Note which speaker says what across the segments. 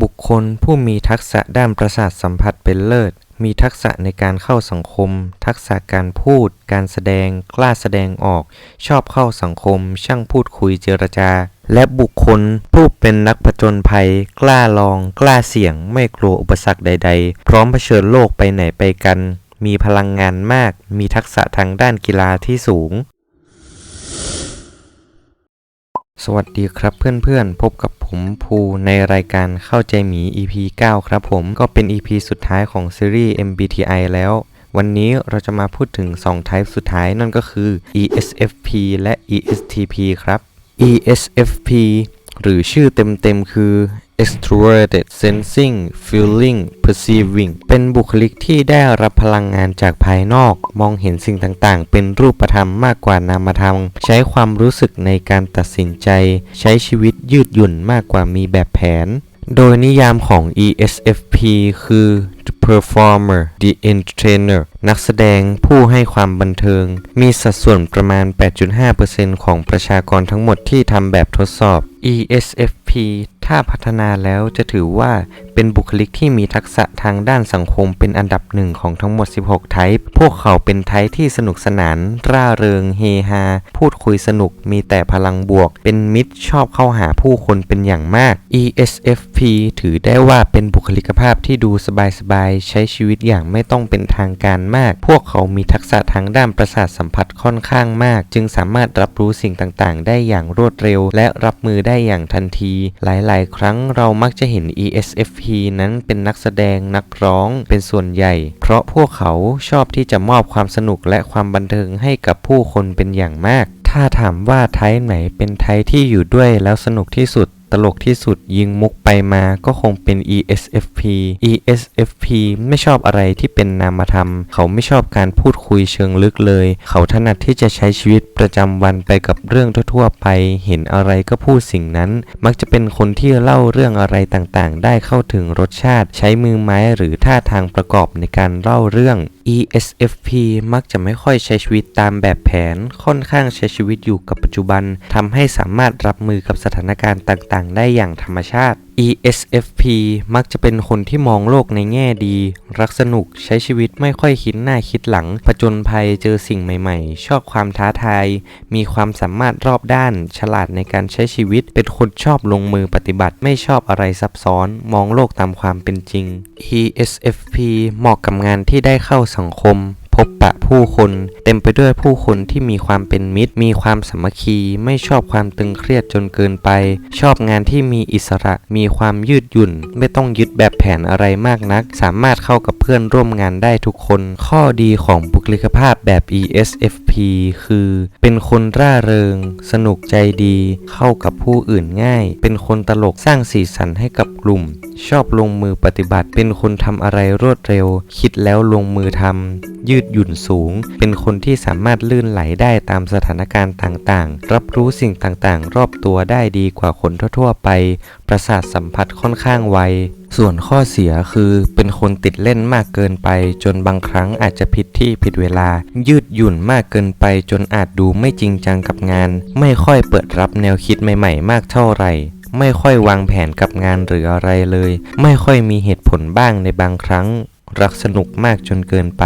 Speaker 1: บุคคลผู้มีทักษะด้านประสาทสัมผัสเป็นเลิศ มีทักษะในการเข้าสังคม ทักษะการพูด การแสดง กล้าแสดงออก ชอบเข้าสังคม ช่างพูดคุยเจรจา และบุคคลผู้เป็นนักผจญภัย กล้าลอง กล้าเสี่ยง ไม่กลัวอุปสรรคใด ๆ พร้อมเผชิญโลกไปไหนไปกัน มีพลังงานมาก มีทักษะทางด้านกีฬาที่สูงสวัสดีครับเพื่อนๆ พบกับ ผมภูในรายการเข้าใจหมี EP 9 ครับผมก็เป็น EP สุดท้ายของซีรีส์ MBTI แล้ว วันนี้เราจะมาพูดถึง2 type สุดท้ายนั่นก็คือ ESFP และ ESTP ครับ ESFP หรือชื่อเต็มๆคือ extroverted sensing feeling perceiving เป็นบุคลิกที่ได้รับพลังงานจากภายนอก มองเห็นสิ่งต่างๆ เป็นรูปธรรมมากกว่านามธรรม ใช้ความรู้สึกในการตัดสินใจ ใช้ชีวิตยืดหยุ่นมากกว่ามีแบบแผน โดยนิยามของ ESFP คือ performer the entertainer นักแสดงผู้ให้ความบันเทิง มีสัดส่วนประมาณ 8.5%ของประชากรทั้งหมดที่ทำแบบทดสอบ ESFP ถ้าพัฒนาแล้วจะถือว่าเป็นบุคลิกที่มีทักษะทางด้านสังคมเป็นอันดับหนึ่งของทั้งหมด 16 ไทป์พวกเขาเป็นไทป์ที่สนุกสนาน ร่าเริง เฮฮา พูดคุยสนุก มีแต่พลังบวก เป็นมิตรชอบเข้าหาผู้คนเป็นอย่างมาก ESFP ถือได้ว่าเป็นบุคลิกภาพที่ดูสบายๆใช้ชีวิตอย่างไม่ต้องเป็นทางการมาก พวกเขามีทักษะทางด้านประสาทสัมผัสค่อนข้างมาก จึงสามารถรับรู้สิ่งต่างๆ ได้อย่างรวดเร็ว และรับมือได้อย่างทันที หลายๆ ครั้งเรามักจะเห็น ESFP นั้นเป็นนักแสดงนักร้องเป็นส่วนใหญ่ เพราะพวกเขาชอบที่จะมอบความสนุกและความบันเทิงให้กับผู้คนเป็นอย่างมาก ถ้าถามว่าไทป์ไหนเป็นไทป์ที่อยู่ด้วยแล้วสนุกที่สุด ตลกที่สุดยิงมุกไปมาก็คงเป็น ESFP ESFP ไม่ชอบอะไรที่เป็นนามธรรม เขาไม่ชอบการพูดคุยเชิงลึกเลย เขาถนัดที่จะใช้ชีวิตประจำวันไปกับเรื่องทั่วๆไป เห็นอะไรก็พูดสิ่งนั้น มักจะเป็นคนที่เล่าเรื่องอะไรต่างๆ ได้เข้าถึงรสชาติ ใช้มือไม้หรือท่าทางประกอบในการเล่าเรื่อง ESFP มักจะไม่ค่อยใช้ชีวิตตามแบบแผน ค่อนข้างใช้ชีวิตอยู่กับปัจจุบันทำให้สามารถรับมือกับสถานการณ์ต่างๆ ได้อย่างธรรมชาติ ESFP มักจะเป็นคนที่มองโลกในแง่ดี รักสนุกใช้ชีวิตไม่ค่อยคิดหน้าคิดหลัง ผจญภัยเจอสิ่งใหม่ๆ ชอบความท้าทาย มีความสามารถรอบด้าน ฉลาดในการใช้ชีวิต เป็นคนชอบลงมือปฏิบัติไม่ชอบอะไรซับซ้อน มองโลกตามความเป็นจริง ESFP เหมาะกับงานที่ได้เข้าสังคม พบปะผู้คน เต็มไปด้วยผู้คนที่มีความเป็นมิตร มีความสามัคคี ไม่ชอบความตึงเครียดจนเกินไป ชอบงานที่มีอิสระ มีความยืดหยุ่น ไม่ต้องยึดแบบแผนอะไรมากนัก สามารถเข้ากับเพื่อนร่วมงานได้ทุกคน ข้อดีของบุคลิกภาพแบบ ESFP คือ เป็นคนร่าเริง สนุกใจดี เข้ากับผู้อื่นง่าย เป็นคนตลกสร้างสีสันให้กับกลุ่ม ชอบลงมือปฏิบัติ เป็นคนทำอะไรรวดเร็ว คิดแล้วลงมือทำยืดหยุ่นสูง เป็นคนที่สามารถลื่นไหลได้ตามสถานการณ์ต่างๆ รับรู้สิ่งต่างๆ รอบตัวได้ดีกว่าคนทั่วๆไป ประสาทสัมผัสค่อนข้างไวส่วนข้อเสียคือเป็นคนติดเล่นมากเกินไป จนบางครั้งอาจจะผิดที่ผิดเวลา ยืดหยุ่นมากเกินไป จนอาจดูไม่จริงจังกับงาน ไม่ค่อยเปิดรับแนวคิดใหม่ๆ มากเท่าไหร่ ไม่ค่อยวางแผนกับงานหรืออะไรเลย ไม่ค่อยมีเหตุผลบ้างในบางครั้ง รักสนุกมากจนเกินไป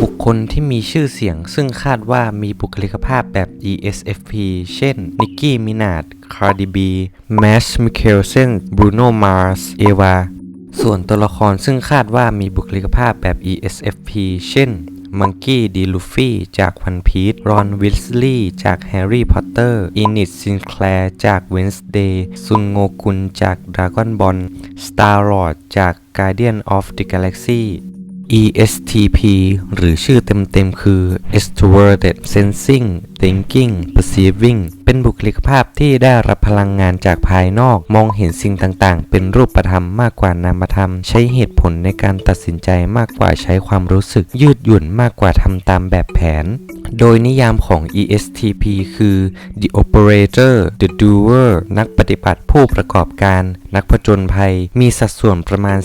Speaker 1: บุคคลที่มีชื่อเสียง ซึ่งคาดว่ามีบุคลิกภาพแบบ ESFP เช่น นิกกี้ มินาดคาร์ดิบีแมชมิเคลเซนบรูโน มาร์ส เอวา ส่วนตัวละครซึ่งคาดว่ามีบุคลิกภาพแบบ ESFP เช่น มังกี้ ดีลูฟี่ จากวันพีทรอน วิลส์ลีย์ จากแฮร์รี่ พอตเตอร์ อินิดซินแคลร์ จากเวนส์เดย์ ซุนโงกุนจากดราก้อนบอล สตาร์ลอดจาก Guardian of the Galaxy ESTP หรือชื่อเต็มๆคือ Extroverted Sensing Thinking Perceiving เป็นบุคลิกภาพที่ได้รับพลังงานจากภายนอก มองเห็นสิ่งต่างๆ เป็นรูปธรรมมากกว่านามธรรม ใช้เหตุผลในการตัดสินใจมากกว่าใช้ความรู้สึกยืดหยุ่นมากกว่าทำตามแบบแผน โดยนิยามของ ESTP คือ the operator the doer นักปฏิบัติผู้ประกอบการ นักผจญภัย มีสัดส่วนประมาณ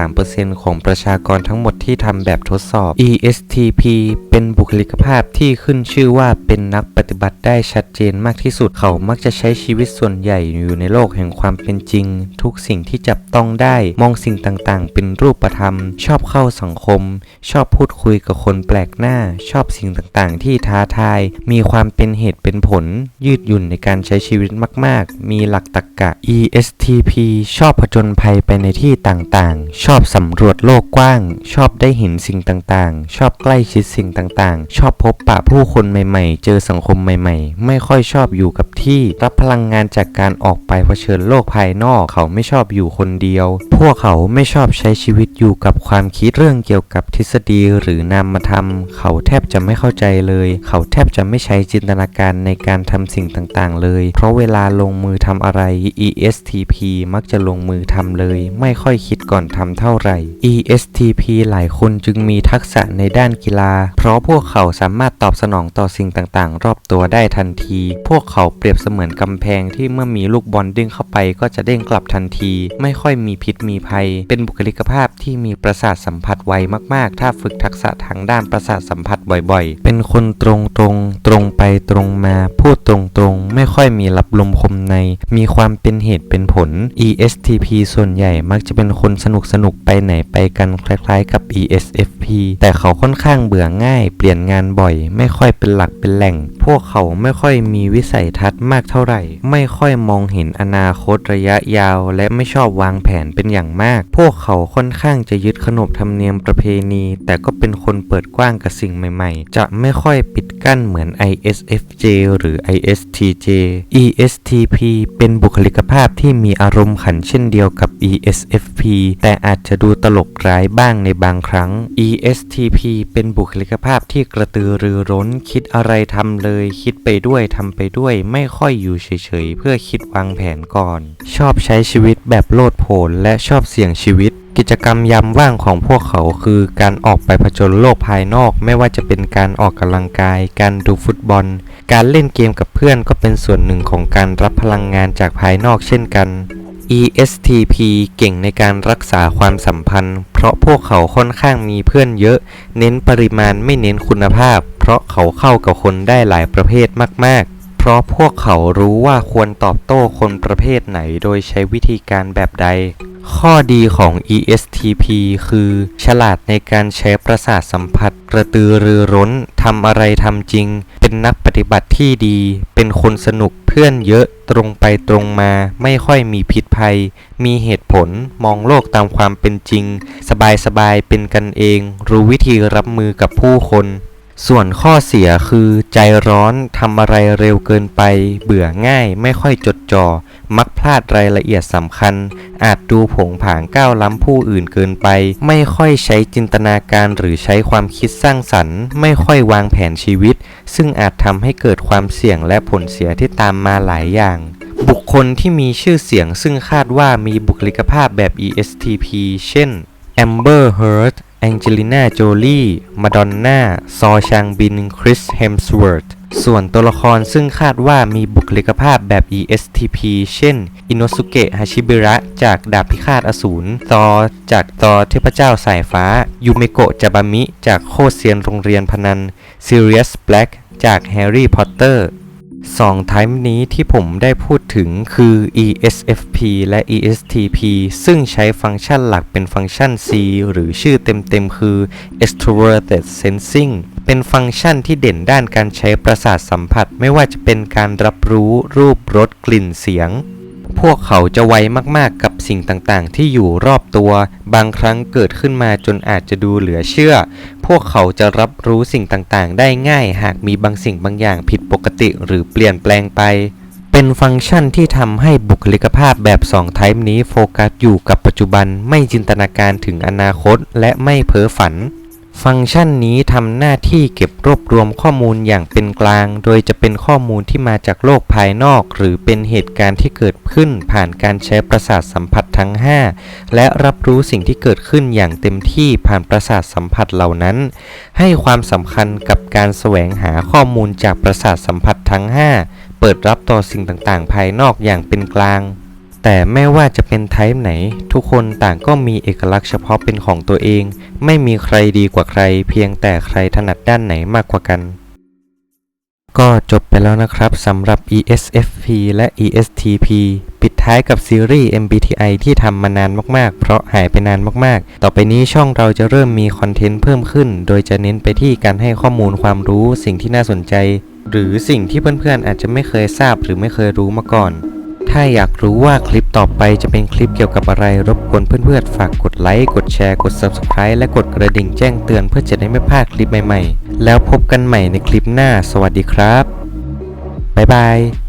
Speaker 1: 4.3%ของประชากรทั้งหมดที่ทำแบบทดสอบ ESTP เป็นบุคลิกภาพที่ขึ้นชื่อว่าเป็นนักปฏิบัติได้ชัดเจนมากที่สุด เขามักจะใช้ชีวิตส่วนใหญ่อยู่ในโลกแห่งความเป็นจริง ทุกสิ่งที่จับต้องได้ มองสิ่งต่างๆ เป็นรูปธรรม ชอบเข้าสังคม ชอบพูดคุยกับคนแปลกหน้า ชอบสิ่งต่างๆที่ท้าทาย มีความเป็นเหตุเป็นผล ยืดหยุ่นในการใช้ชีวิตมาก ๆ มีหลักตรรกะ ESTP ชอบผจญภัยไปในที่ต่าง ๆ ชอบสำรวจโลกกว้าง ชอบได้เห็นสิ่งต่าง ๆ ชอบใกล้ชิดสิ่งต่าง ๆ ชอบพบปะผู้คนใหม่ ๆ เจอสังคมใหม่ ๆ ไม่ค่อยชอบอยู่กับ ที่รับพลังงานจากการออกไปเผชิญโลกภายนอกเขาไม่ชอบอยู่คนเดียว พวกเขาไม่ชอบใช้ชีวิตอยู่กับความคิดเรื่องเกี่ยวกับทฤษฎีหรือนามธรรม เขาแทบจะไม่เข้าใจเลย เขาแทบจะไม่ใช้จินตนาการในการทำสิ่งต่างๆ เลย เพราะเวลาลงมือทำอะไร ESTP มักจะลงมือทำเลย ไม่ค่อยคิดก่อนทำเท่าไหร่ ESTP หลายคนจึงมีทักษะในด้านกีฬา เพราะพวกเขาสามารถตอบสนองต่อสิ่งต่างๆ รอบตัวได้ทันที พวกเขาเปรียบเสมือนกำแพงที่เมื่อมีลูกบอลเด้งเข้าไปก็จะเด้งกลับทันที ไม่ค่อยมีพิษมีภัย เป็นบุคลิกภาพที่มีประสาทสัมผัสไวมากๆ ถ้าฝึกทักษะทางด้านประสาทสัมผัสบ่อยๆ เป็นคนตรงๆตรงไปตรงมาพูดตรงๆ ไม่ค่อยมีรับลมคมใน มีความเป็นเหตุเป็นผล ESTP ส่วนใหญ่มักจะเป็นคนสนุกสนุกไปไหนไปกันคล้ายๆกับ ESFP แต่เขาค่อนข้างเบื่อง่าย เปลี่ยนงานบ่อย ไม่ค่อยเป็นหลักเป็นแหล่ง พวกเขาไม่ค่อยมีวิสัยทัศน์มากเท่าไหร่ ไม่ค่อยมองเห็นอนาคตระยะยาว และไม่ชอบวางแผนเป็นอย่างมาก พวกเขาค่อนข้างจะยึดขนบธรรมเนียมประเพณี แต่ก็เป็นคนเปิดกว้างกับสิ่งใหม่ๆ จะไม่ค่อยปิดกั้นเหมือน ISFJ หรือ ISTJ ESTP เป็นบุคลิกภาพที่มีอารมณ์ขันเช่นเดียวกับ ESFP แต่อาจจะดูตลกร้ายบ้างในบางครั้ง ESTP เป็นบุคลิกภาพที่กระตือรือร้น คิดอะไรทำเลย คิดไปด้วยทำไปด้วย ไม่ค่อยอยู่เฉยๆ เพื่อคิดวางแผนก่อน ชอบใช้ชีวิตแบบโลดโผนและชอบเสี่ยงชีวิต กิจกรรมยามว่างของพวกเขาคือการออกไปผจญโลกภายนอก ไม่ว่าจะเป็นการออกกำลังกาย การดูฟุตบอล การเล่นเกมกับเพื่อนก็เป็นส่วนหนึ่งของการรับพลังงานจากภายนอกเช่นกัน ESTP เก่งในการรักษาความสัมพันธ์ เพราะพวกเขาค่อนข้างมีเพื่อนเยอะ เน้นปริมาณไม่เน้นคุณภาพ เพราะเขาเข้ากับคนได้หลายประเภทมาก ๆ ราะพวกเขารู้ว่าควรตอบโต้คนประเภทไหนโดยใช้วิธีการแบบใด ข้อดีของ ESTP คือ ฉลาดในการใช้ประสาทสัมผัส กระตือรือร้นทำอะไรทำจริง เป็นนักปฏิบัติที่ดี เป็นคนสนุกเพื่อนเยอะตรงไปตรงมา ไม่ค่อยมีพิษภัย มีเหตุผลมองโลกตามความเป็นจริง สบายๆเป็นกันเอง รู้วิธีรับมือกับผู้คน ส่วนข้อเสียคือใจร้อนทำอะไรเร็วเกินไป เบื่อง่ายไม่ค่อยจดจ่อ มักพลาดรายละเอียดสำคัญ อาจดูผงผางก้าวล้ำผู้อื่นเกินไป ไม่ค่อยใช้จินตนาการหรือใช้ความคิดสร้างสรรค์ ไม่ค่อยวางแผนชีวิต ซึ่งอาจทำให้เกิดความเสี่ยงและผลเสียที่ตามมาหลายอย่างบุคคลที่มีชื่อเสียงซึ่งคาดว่ามีบุคลิกภาพแบบ ESTP เช่น Amber Heard แองเจลิน่า โจลี่ มาดอนน่า ซอชางบิน คริสเฮมสเวิร์ธ ส่วนตัวละครซึ่งคาดว่ามีบุคลิกภาพแบบ ESTP เช่น อิโนสุเกะ ฮาชิบิระ จากดาบพิฆาตอสูรตอจากตอเทพเจ้าสายฟ้า ยูเมโกะ จาบามิ จากโคเซียนโรงเรียนพนันซิเรียสแบล็กจากแฮร์รี่ พอตเตอร์ สองไทป์นี้ที่ผมได้พูดถึงคือ ESFP และ ESTP ซึ่งใช้ฟังก์ชันหลักเป็นฟังก์ชัน C หรือชื่อเต็มๆคือ Extroverted Sensing เป็นฟังก์ชันที่เด่นด้านการใช้ประสาทสัมผัส ไม่ว่าจะเป็นการรับรู้รูปรสกลิ่นเสียง พวกเขาจะไวมากๆกับสิ่งต่างๆ ที่อยู่รอบตัว บางครั้งเกิดขึ้นมาจนอาจจะดูเหลือเชื่อ พวกเขาจะรับรู้สิ่งต่างๆ ได้ง่าย หากมีบางสิ่งบางอย่างผิดปกติหรือเปลี่ยนแปลงไป เป็นฟังก์ชันที่ทำให้บุคลิกภาพแบบ2ไทป์นี้โฟกัสอยู่กับปัจจุบันไม่จินตนาการถึงอนาคต และไม่เพ้อฝัน ฟังก์ชันนี้ทำหน้าที่เก็บรวบรวมข้อมูลอย่างเป็นกลาง โดยจะเป็นข้อมูลที่มาจากโลกภายนอก หรือเป็นเหตุการณ์ที่เกิดขึ้นผ่านการใช้ประสาทสัมผัสทั้ง 5 และรับรู้สิ่งที่เกิดขึ้นอย่างเต็มที่ผ่านประสาทสัมผัสเหล่านั้น ให้ความสำคัญกับการแสวงหาข้อมูลจากประสาทสัมผัสทั้ง 5 เปิดรับต่อสิ่งต่างๆ ภายนอกอย่างเป็นกลาง แต่ไม่ว่าจะเป็นไทป์ไหน ทุกคนต่างก็มีเอกลักษณ์เฉพาะเป็นของตัวเอง ไม่มีใครดีกว่าใคร เพียงแต่ใครถนัดด้านไหนมากกว่ากัน ก็จบไปแล้วนะครับสำหรับ ESFP และ ESTP ปิดท้ายกับซีรีส์ MBTI ที่ทำมานานมากๆ เพราะหายไปนานมากๆ ต่อไปนี้ช่องเราจะเริ่มมีคอนเทนต์เพิ่มขึ้น โดยจะเน้นไปที่การให้ข้อมูลความรู้สิ่งที่น่าสนใจ หรือสิ่งที่เพื่อนๆอาจจะไม่เคยทราบหรือไม่เคยรู้มาก่อน ถ้าอยากรู้ว่าคลิปต่อไปจะเป็นคลิปเกี่ยวกับอะไรรบกวนเพื่อนๆ ฝากกดไลค์ กดแชร์ กด Subscribe และกดกระดิ่งแจ้งเตือนเพื่อจะได้ไม่พลาดคลิปใหม่ๆ แล้วพบกันใหม่ในคลิปหน้า สวัสดีครับ บ๊ายบาย